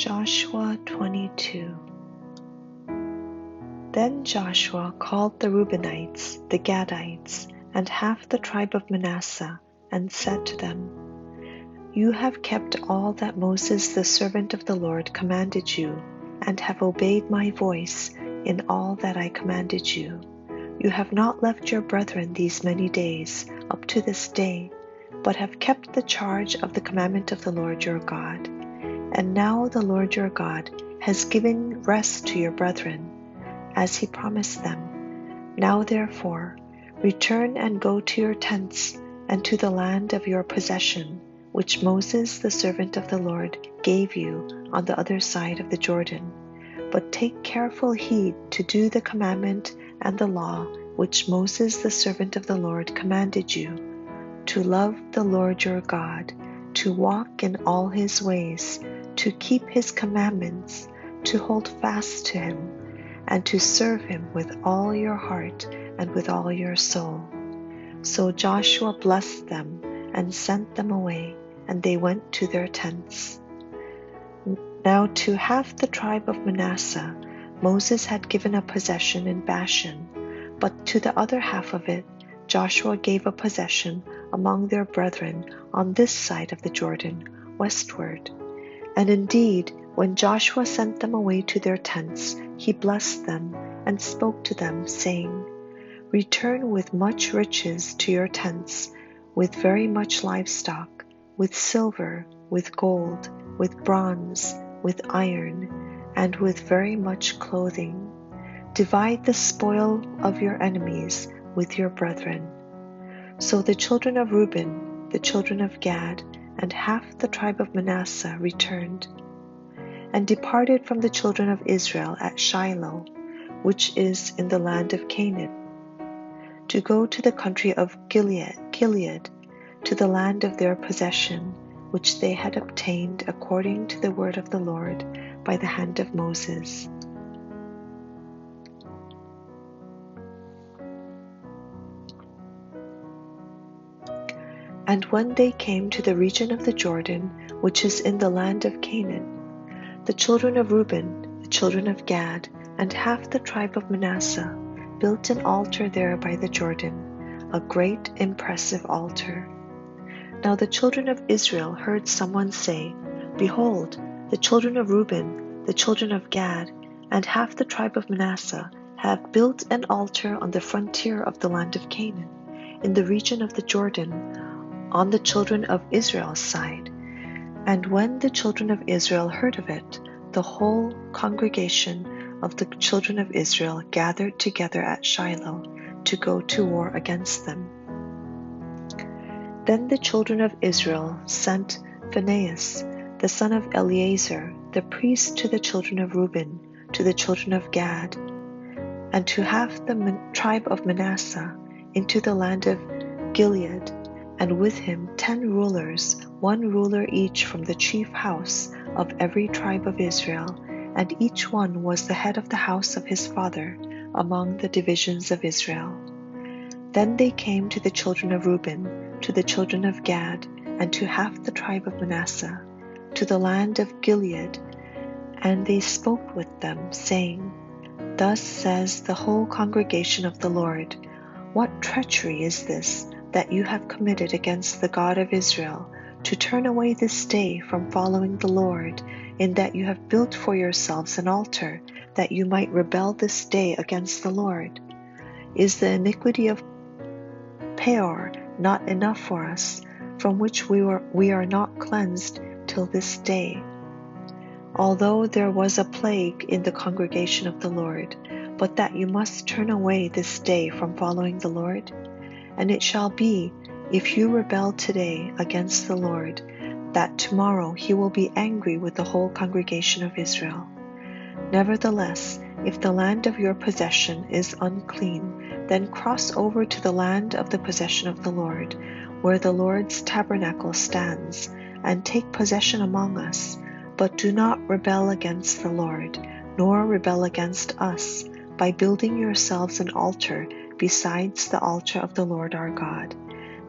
Joshua 22 Then Joshua called the Reubenites, the Gadites, and half the tribe of Manasseh, and said to them, You have kept all that Moses the servant of the Lord commanded you, and have obeyed my voice in all that I commanded you. You have not left your brethren these many days, up to this day, but have kept the charge of the commandment of the Lord your God. And now the Lord your God has given rest to your brethren, as he promised them. Now therefore, return and go to your tents and to the land of your possession, which Moses the servant of the Lord gave you on the other side of the Jordan. But take careful heed to do the commandment and the law which Moses the servant of the Lord commanded you, to love the Lord your God, to walk in all his ways, to keep his commandments, to hold fast to him, and to serve him with all your heart and with all your soul. So Joshua blessed them and sent them away, and they went to their tents. Now to half the tribe of Manasseh Moses had given a possession in Bashan, but to the other half of it Joshua gave a possession among their brethren on this side of the Jordan, westward. And indeed, when Joshua sent them away to their tents, he blessed them and spoke to them, saying, Return with much riches to your tents, with very much livestock, with silver, with gold, with bronze, with iron, and with very much clothing. Divide the spoil of your enemies with your brethren. So the children of Reuben, the children of Gad, and half the tribe of Manasseh returned, and departed from the children of Israel at Shiloh, which is in the land of Canaan, to go to the country of Gilead, Gilead, to the land of their possession, which they had obtained according to the word of the Lord by the hand of Moses. And when they came to the region of the Jordan, which is in the land of Canaan, the children of Reuben, the children of Gad, and half the tribe of Manasseh built an altar there by the Jordan, a great impressive altar. Now the children of Israel heard someone say, Behold, the children of Reuben, the children of Gad, and half the tribe of Manasseh have built an altar on the frontier of the land of Canaan, in the region of the Jordan, on the children of Israel's side. And when the children of Israel heard of it, the whole congregation of the children of Israel gathered together at Shiloh to go to war against them. Then the children of Israel sent Phinehas, the son of Eleazar, the priest, to the children of Reuben, to the children of Gad, and to half the tribe of Manasseh into the land of Gilead and with him ten rulers, one ruler each from the chief house of every tribe of Israel, and each one was the head of the house of his father among the divisions of Israel. Then they came to the children of Reuben, to the children of Gad, and to half the tribe of Manasseh, to the land of Gilead, and they spoke with them, saying, Thus says the whole congregation of the Lord, What treachery is this? That you have committed against the God of Israel, to turn away this day from following the Lord, in that you have built for yourselves an altar, that you might rebel this day against the Lord? Is the iniquity of Peor not enough for us, from which we, were, we are not cleansed till this day? Although there was a plague in the congregation of the Lord, but that you must turn away this day from following the Lord? And it shall be, if you rebel today against the Lord, that tomorrow he will be angry with the whole congregation of Israel. Nevertheless, if the land of your possession is unclean, then cross over to the land of the possession of the Lord, where the Lord's tabernacle stands, and take possession among us. But do not rebel against the Lord, nor rebel against us, by building yourselves an altar besides the altar of the Lord our God?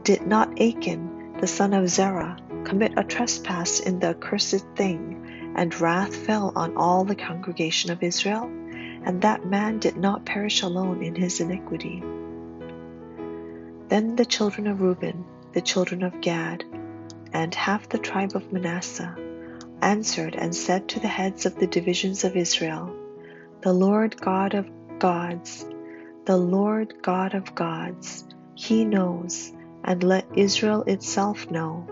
Did not Achan, the son of Zerah, commit a trespass in the accursed thing, and wrath fell on all the congregation of Israel, and that man did not perish alone in his iniquity. Then the children of Reuben, the children of Gad, and half the tribe of Manasseh answered and said to the heads of the divisions of Israel, The Lord God of gods, the Lord God of gods, He knows, and let Israel itself know,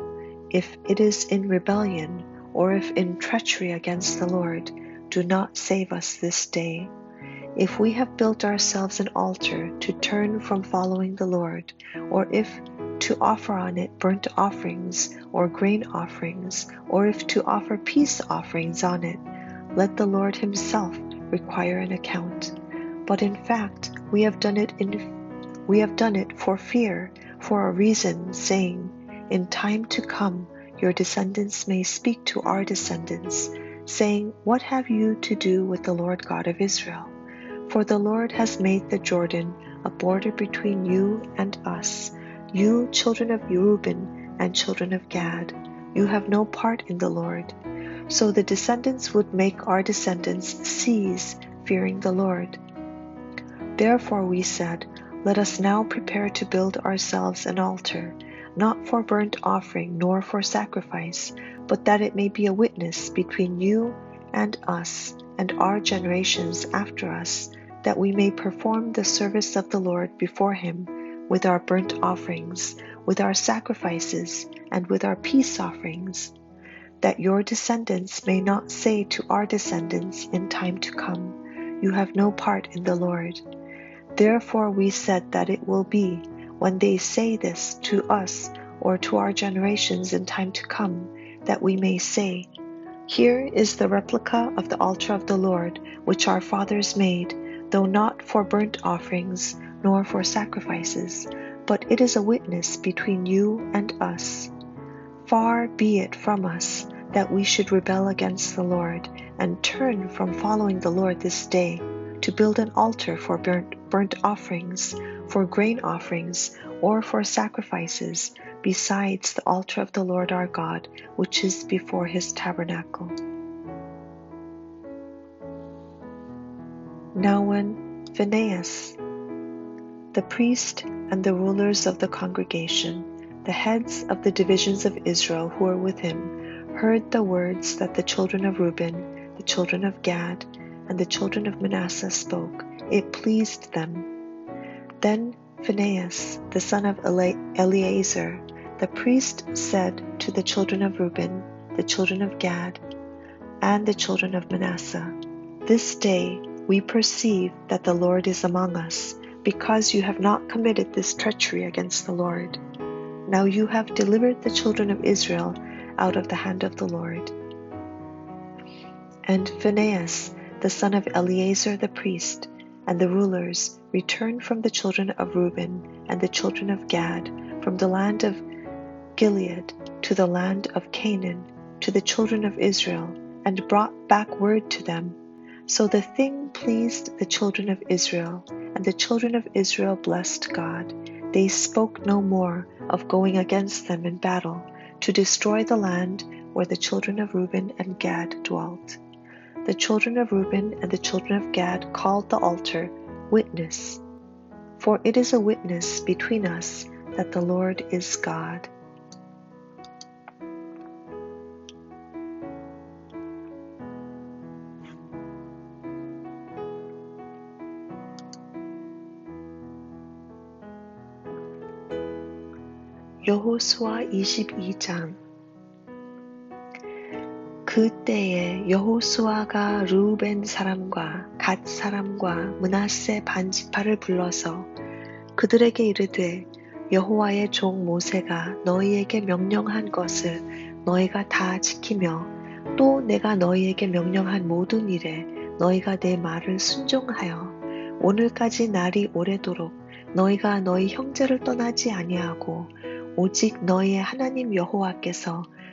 if it is in rebellion or if in treachery against the Lord, do not save us this day. If we have built ourselves an altar to turn from following the Lord, or if to offer on it burnt offerings or grain offerings, or if to offer peace offerings on it, let the Lord Himself require an account. But in fact, we have done it in we have done it for fear, for a reason, saying, In time to come, your descendants may speak to our descendants, saying, What have you to do with the Lord God of Israel? For the Lord has made the Jordan a border between you and us you, children of Reuben and children of Gad, you have no part in the Lord. So the descendants would make our descendants cease fearing the Lord. Therefore we said, Let us now prepare to build ourselves an altar, not for burnt offering nor for sacrifice, but that it may be a witness between you and us and our generations after us, that we may perform the service of the Lord before him with our burnt offerings, with our sacrifices, and with our peace offerings, that your descendants may not say to our descendants in time to come, You have no part in the Lord. Therefore we said that it will be, when they say this to us or to our generations in time to come, that we may say, Here is the replica of the altar of the Lord, which our fathers made, though not for burnt offerings, nor for sacrifices, but it is a witness between you and us. Far be it from us that we should rebel against the Lord and turn from following the Lord this day to build an altar for burnt, burnt offerings, for grain offerings, or for sacrifices, besides the altar of the Lord our God, which is before his tabernacle. Now, when Phinehas, the priest and the rulers of the congregation, the heads of the divisions of Israel who were with him, heard the words that the children of Reuben, the children of Gad, and the children of Manasseh spoke. It pleased them. Then Phinehas, the son of Eleazar, the priest, said to the children of Reuben, the children of Gad, and the children of Manasseh, This day we perceive that the Lord is among us because you have not committed this treachery against the Lord. Now you have delivered the children of Israel out of the hand of the Lord. And Phinehas, the son of Eleazar the priest, and the rulers returned from the children of Reuben and the children of Gad, from the land of Gilead to the land of Canaan, to the children of Israel, and brought back word to them. So the thing pleased the children of Israel, and the children of Israel blessed God. They spoke no more of going against them in battle to destroy the land where the children of Reuben and Gad dwelt The children of Reuben and the children of Gad called the altar Witness, for it is a witness between us that the Lord is God. 여호수아 22장 그때에 여호수아가 루벤 사람과 갓 사람과 문하세 반지파를 불러서 그들에게 이르되 여호와의 종 모세가 너희에게 명령한 것을 너희가 다 지키며 또 내가 너희에게 명령한 모든 일에 너희가 내 말을 순종하여 오늘까지 날이 오래도록 너희가 너희 형제를 떠나지 아니하고 오직 너희의 하나님 여호와께서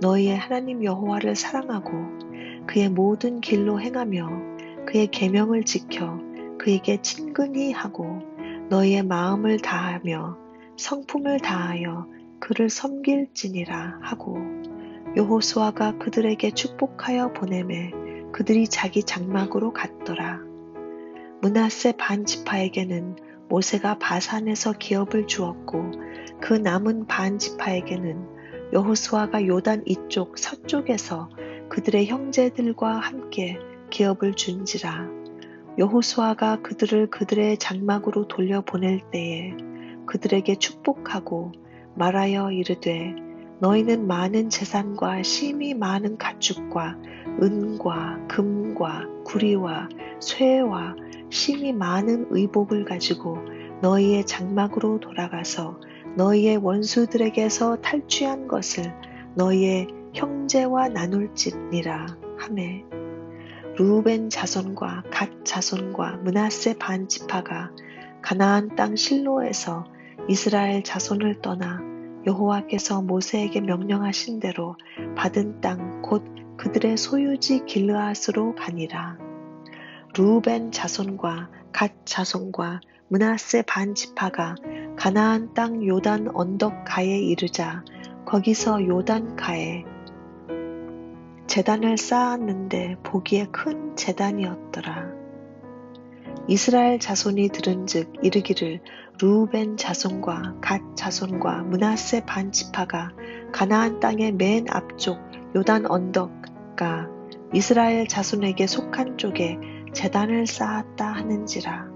너희의 하나님 여호와를 사랑하고 그의 모든 길로 행하며 그의 계명을 지켜 그에게 친근히 하고 너희의 마음을 다하며 성품을 다하여 그를 섬길지니라 하고 여호수아가 그들에게 축복하여 보내매 그들이 자기 장막으로 갔더라. 문하세 반 지파에게는 모세가 바산에서 기업을 주었고 그 남은 반 지파에게는 여호수아가 요단 이쪽 서쪽에서 그들의 형제들과 함께 기업을 준지라. 여호수아가 그들을 그들의 장막으로 돌려보낼 때에 그들에게 축복하고 말하여 이르되 너희는 많은 재산과 심이 많은 가축과 은과 금과 구리와 쇠와 심이 많은 의복을 가지고 너희의 장막으로 돌아가서 너희의 원수들에게서 탈취한 것을 너희의 형제와 나눌지니라 하매 루벤 자손과 갓 자손과 문하세 반 지파가 가나안 땅 실로에서 이스라엘 자손을 떠나 여호와께서 모세에게 명령하신 대로 받은 땅 곧 그들의 소유지 길르앗으로 가니라. 루벤 자손과 갓 자손과 문하세 반 지파가 가나안 땅 요단 언덕 가에 이르자 거기서 요단 가에 재단을 쌓았는데 보기에 큰 재단이었더라. 이스라엘 자손이 들은즉 이르기를 루벤 자손과 갓 자손과 문하세 반 지파가 가나안 땅의 맨 앞쪽 요단 언덕가 이스라엘 자손에게 속한 쪽에 재단을 쌓았다 하는지라.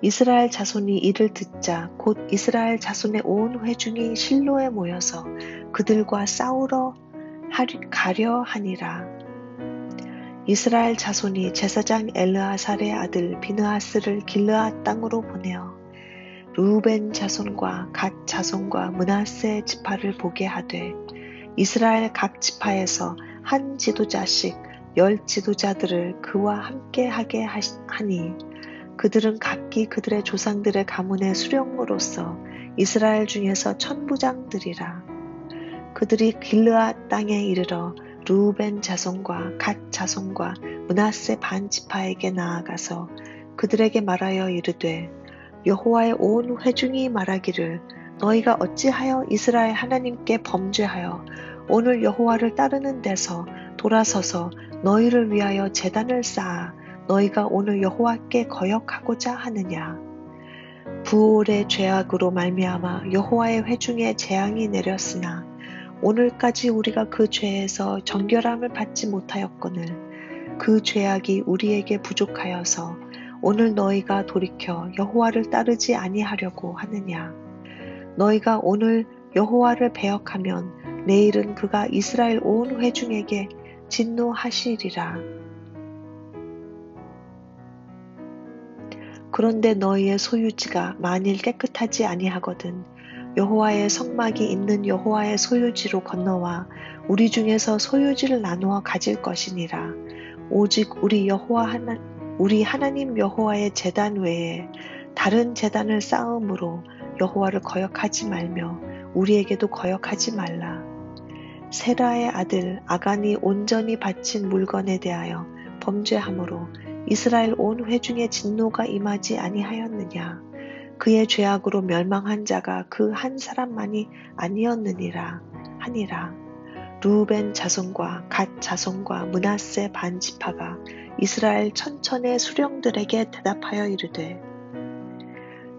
이스라엘 자손이 이를 듣자 곧 이스라엘 자손의 온 회중이 실로에 모여서 그들과 싸우러 가려 하니라. 이스라엘 자손이 제사장 엘르아살의 아들 비느하스를 길르앗 땅으로 보내어 루벤 자손과 갓 자손과 문하세 지파를 보게 하되 이스라엘 각 지파에서 한 지도자씩 열 지도자들을 그와 함께 하게 하니 그들은 각기 그들의 조상들의 가문의 수령으로서 이스라엘 중에서 천부장들이라. 그들이 길르앗 땅에 이르러 루벤 자손과 갓 자손과 문하세 반 지파에게 나아가서 그들에게 말하여 이르되 여호와의 온 회중이 말하기를 너희가 어찌하여 이스라엘 하나님께 범죄하여 오늘 여호와를 따르는 데서 돌아서서 너희를 위하여 재단을 쌓아 너희가 오늘 여호와께 거역하고자 하느냐 부올의 죄악으로 말미암아 여호와의 회중에 재앙이 내렸으나 오늘까지 우리가 그 죄에서 정결함을 받지 못하였거늘 그 죄악이 우리에게 부족하여서 오늘 너희가 돌이켜 여호와를 따르지 아니하려고 하느냐 너희가 오늘 여호와를 배역하면 내일은 그가 이스라엘 온 회중에게 진노하시리라. 그런데 너희의 소유지가 만일 깨끗하지 아니하거든 여호와의 성막이 있는 여호와의 소유지로 건너와 우리 중에서 소유지를 나누어 가질 것이니라. 오직 우리 여호와 하나 우리 하나님 여호와의 재단 외에 다른 재단을 쌓음으로 여호와를 거역하지 말며 우리에게도 거역하지 말라. 세라의 아들 아간이 온전히 바친 물건에 대하여 범죄함으로 이스라엘 온 회중의 진노가 임하지 아니하였느냐. 그의 죄악으로 멸망한 자가 그 한 사람만이 아니었느니라 하니라. 루벤 자손과 갓 자손과 문하세 반지파가 이스라엘 천천의 수령들에게 대답하여 이르되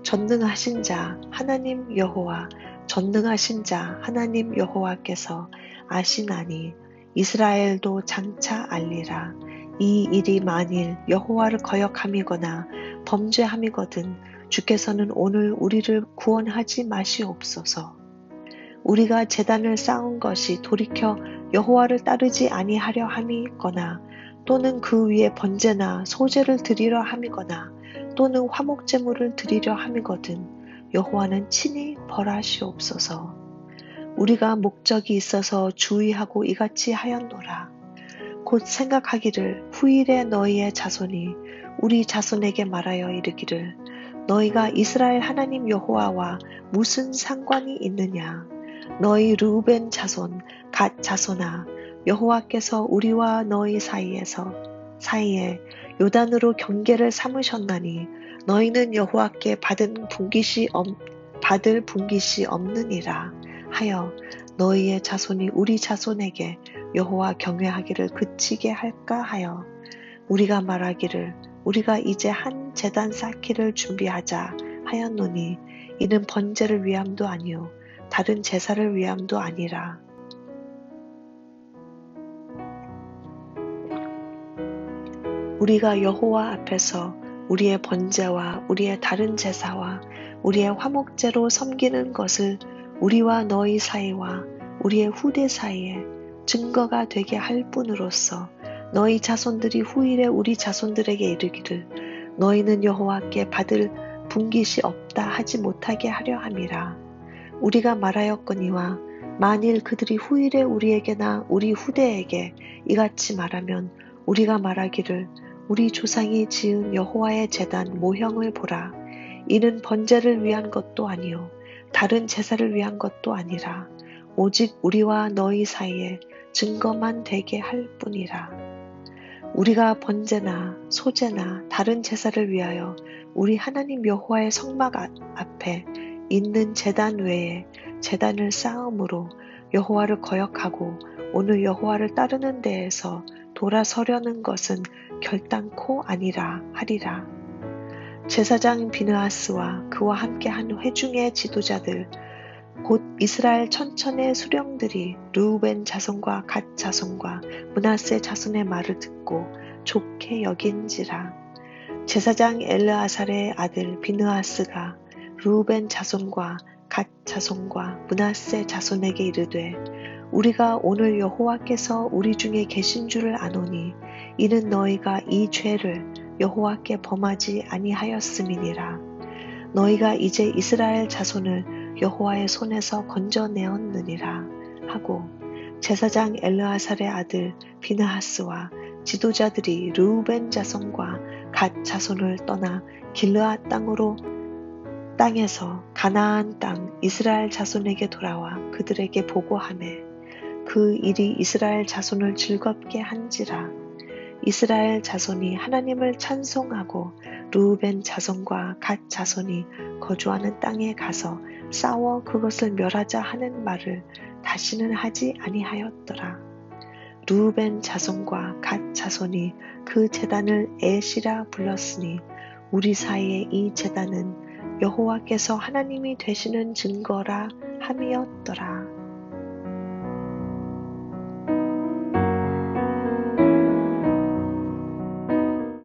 전능하신 자 하나님 여호와 전능하신 자 하나님 여호와께서 아시나니 이스라엘도 장차 알리라 이 일이 만일 여호와를 거역함이거나 범죄함이거든 주께서는 오늘 우리를 구원하지 마시옵소서. 우리가 재단을 쌓은 것이 돌이켜 여호와를 따르지 아니하려 함이거나 또는 그 위에 번제나 소제를 드리려 함이거나 또는 화목제물을 드리려 함이거든 여호와는 친히 벌하시옵소서. 우리가 목적이 있어서 주의하고 이같이 하였노라. 곧 생각하기를 후일에 너희의 자손이 우리 자손에게 말하여 이르기를 너희가 이스라엘 하나님 여호와와 무슨 상관이 있느냐? 너희 루벤 자손 갓 자손아 여호와께서 우리와 너희 사이에서 사이에 요단으로 경계를 삼으셨나니 너희는 여호와께 받은 분깃이 없, 받을 분깃이 없느니라 하여 너희의 자손이 우리 자손에게 여호와 경외하기를 그치게 할까 하여 우리가 말하기를 우리가 이제 한 재단 쌓기를 준비하자 하였노니 이는 번제를 위함도 아니요 다른 제사를 위함도 아니라. 우리가 여호와 앞에서 우리의 번제와 우리의 다른 제사와 우리의 화목제로 섬기는 것을 우리와 너희 사이와 우리의 후대 사이에 증거가 되게 할 뿐으로서 너희 자손들이 후일에 우리 자손들에게 이르기를 너희는 여호와께 받을 분깃이 없다 하지 못하게 하려 함이라. 우리가 말하였거니와 만일 그들이 후일에 우리에게나 우리 후대에게 이같이 말하면 우리가 말하기를 우리 조상이 지은 여호와의 재단 모형을 보라. 이는 번제를 위한 것도 아니요 다른 제사를 위한 것도 아니라 오직 우리와 너희 사이에 증거만 되게 할 뿐이라. 우리가 번제나 소제나 다른 제사를 위하여 우리 하나님 여호와의 성막 앞에 있는 제단 외에 제단을 쌓음으로 여호와를 거역하고 오늘 여호와를 따르는 데에서 돌아서려는 것은 결단코 아니라 하리라. 제사장 비느아스와 그와 함께 한 회중의 지도자들 곧 이스라엘 천천의 수령들이 루벤 자손과 갓 자손과 문하세 자손의 말을 듣고 좋게 여긴지라. 제사장 엘르아살의 아들 비느아스가 루벤 자손과 갓 자손과 문하세 자손에게 이르되 우리가 오늘 여호와께서 우리 중에 계신 줄을 아노니 이는 너희가 이 죄를 여호와께 범하지 아니하였음이니라. 너희가 이제 이스라엘 자손을 여호와의 손에서 건져내었느니라 하고 제사장 엘르아살의 아들 비나하스와 지도자들이 르우벤 자손과 갓 자손을 떠나 길르아 땅으로 땅에서 가나안 땅 이스라엘 자손에게 돌아와 그들에게 보고하매 그 일이 이스라엘 자손을 즐겁게 한지라 이스라엘 자손이 하나님을 찬송하고 루벤 자손과 갓 자손이 거주하는 땅에 가서 싸워 그것을 멸하자 하는 말을 다시는 하지 아니하였더라. 루벤 자손과 갓 자손이 그 재단을 에시라 불렀으니 우리 사이에 이 재단은 여호와께서 하나님이 되시는 증거라 함이었더라.